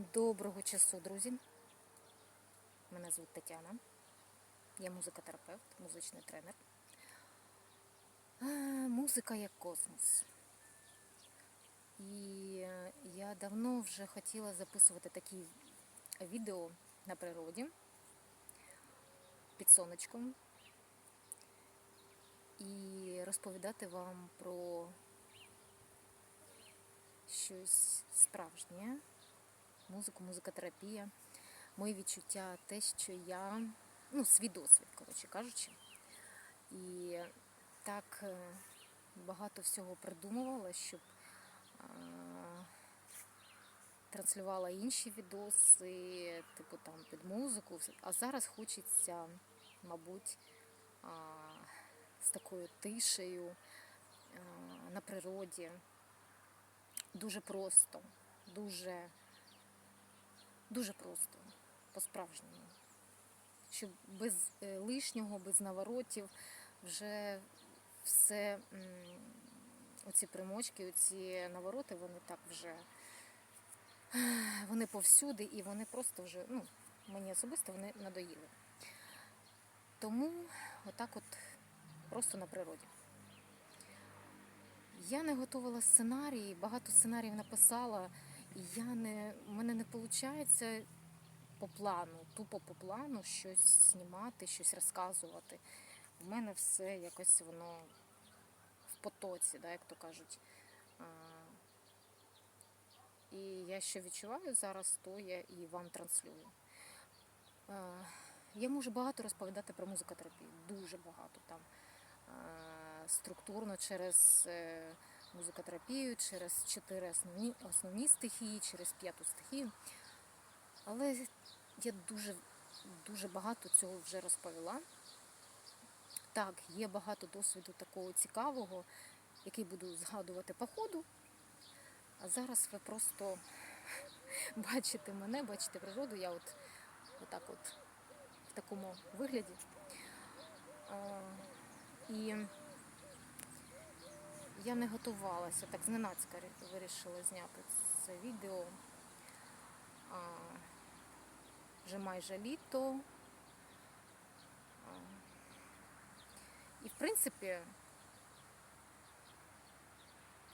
Доброго часу, друзі. Мене звуть Тетяна. Я музикотерапевт, музичний тренер. Музика як космос. І е, я давно вже хотіла записувати такі відео на природі під сонечком і розповідати вам про щось справжнє музику, музикотерапія, мої відчуття, те, що я, ну, свій досвід, коротше кажучи. І так е, багато всього придумувала, щоб а, транслювала інші відоси, типу там під музику. А зараз хочеться, мабуть, а, з такою тишею а, на природі. Дуже просто, дуже Дуже просто, по-справжньому. Щоб без е, лишнього, без наворотів вже все, оці примочки, оці навороти, вони так вже вони повсюди і вони просто вже, ну, мені особисто вони надоїли. Тому отак от просто на природі. Я не готувала сценарії, багато сценаріїв написала. Я не, у мене не виходить по плану, тупо по плану щось знімати, щось розказувати. У мене все якось воно в потоці, да, як то кажуть. І я що відчуваю зараз, то я і вам транслюю. Я можу багато розповідати про музикотерапію, дуже багато там структурно через. Музикотерапію через чотири основні, основні стихії, через п'яту стихію. Але я дуже, дуже багато цього вже розповіла. Так, є багато досвіду такого цікавого, який буду згадувати по ходу. А зараз ви просто бачите мене, бачите природу. Я от отак от в такому вигляді. І я не готувалася, так зненацька вирішила зняти це відео. А, Вже майже літо. А, І в принципі,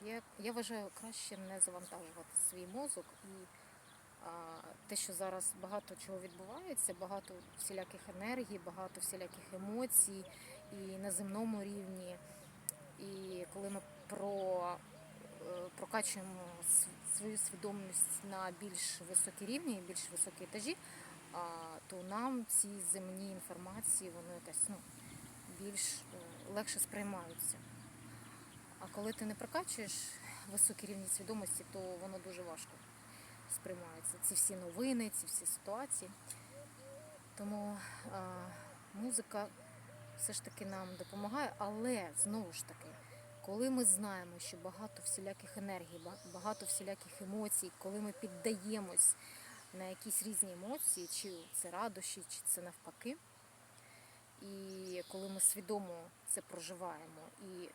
я, я вважаю краще не завантажувати свій мозок і а, те, що зараз багато чого відбувається, багато всіляких енергій, багато всіляких емоцій і на земному рівні. І коли ми про, е, прокачуємо свою свідомість на більш високі рівні, більш високі етажі, то нам ці земні інформації вони якось ну, більш е, легше сприймаються. А коли ти не прокачуєш високі рівні свідомості, то воно дуже важко сприймається. Ці всі новини, ці всі ситуації. Тому музика все ж таки нам допомагає, але знову ж таки, коли ми знаємо, що багато всіляких енергій, багато всіляких емоцій, коли ми піддаємось на якісь різні емоції, чи це радощі, чи це навпаки, і коли ми свідомо це проживаємо і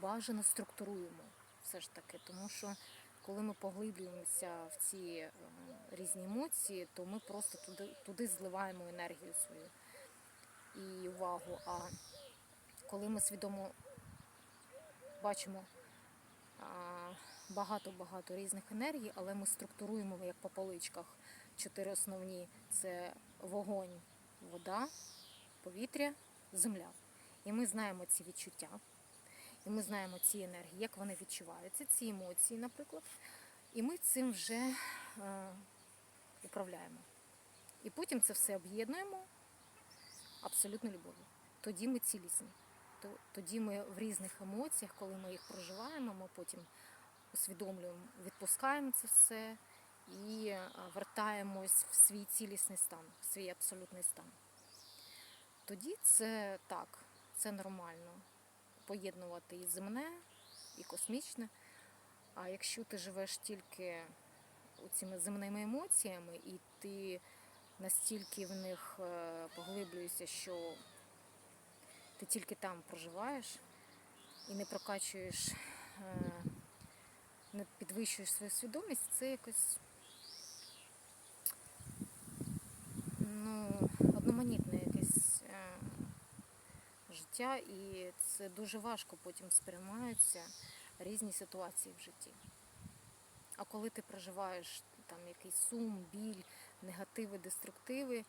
бажано структуруємо все ж таки, тому що коли ми поглиблюємося в ці е, різні емоції, то ми просто туди, туди зливаємо енергію свою і увагу. А коли ми свідомо бачимо багато-багато різних енергій, але ми структуруємо як по поличках чотири основні: це вогонь, вода, повітря, земля. І ми знаємо ці відчуття, і ми знаємо ці енергії, як вони відчуваються, ці емоції, наприклад. І ми цим вже е, управляємо. І потім це все об'єднуємо абсолютно любов'ю. Тоді ми цілісні. Тоді ми в різних емоціях, коли ми їх проживаємо, ми потім усвідомлюємо, відпускаємо це все і е, вертаємось в свій цілісний стан, в свій абсолютний стан. Тоді це так, це нормально поєднувати і земне, і космічне. А якщо ти живеш тільки цими земними емоціями, і ти настільки в них е, поглиблюєшся, що ти тільки там проживаєш і не прокачуєш, е, не підвищуєш свою свідомість, це якось ну, одноманітне якесь е, життя, і це дуже важко потім сприймаються різні ситуації в житті. А коли ти проживаєш там якийсь сум, біль, негативи, деструктиви,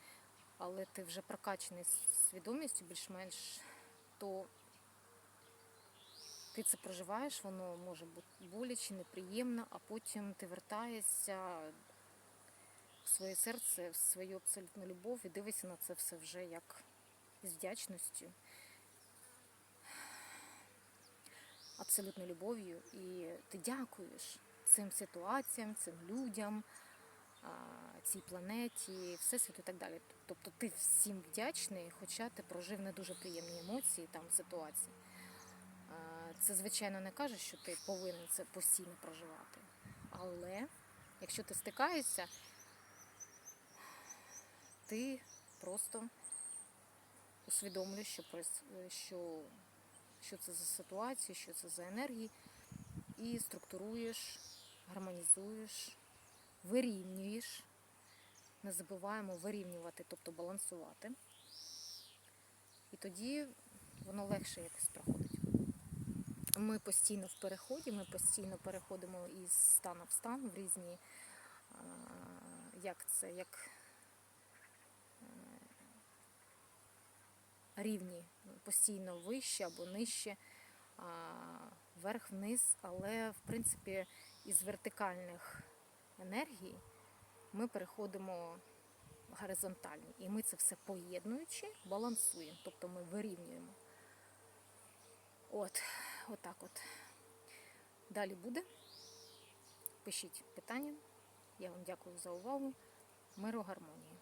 але ти вже прокачений свідомістю більш-менш то ти це проживаєш, воно може бути боляче, неприємно, а потім ти вертаєшся в своє серце, в свою абсолютну любов і дивишся на це все вже як з вдячністю, абсолютною любов'ю. І ти дякуєш цим ситуаціям, цим людям, цій планеті, всесвіту і так далі. Тобто ти всім вдячний, хоча ти прожив не дуже приємні емоції там ситуації. Це, звичайно, не каже, що ти повинен це постійно проживати. Але якщо ти стикаєшся, ти просто усвідомлюєш, що, що, що це за ситуація, що це за енергії, і структуруєш, гармонізуєш, вирівнюєш. Не забуваємо вирівнювати, тобто балансувати. І тоді воно легше якось проходить. Ми постійно в переході, ми постійно переходимо із стану в стан в різні, як це, як е, рівні, постійно вище або нижче, а, вверх-вниз, але в принципі із вертикальних енергій ми переходимо горизонтальні. І ми це все поєднуючи, балансуємо, тобто ми вирівнюємо. От, отак от. Далі буде. Пишіть питання. Я вам дякую за увагу. Миру гармонії.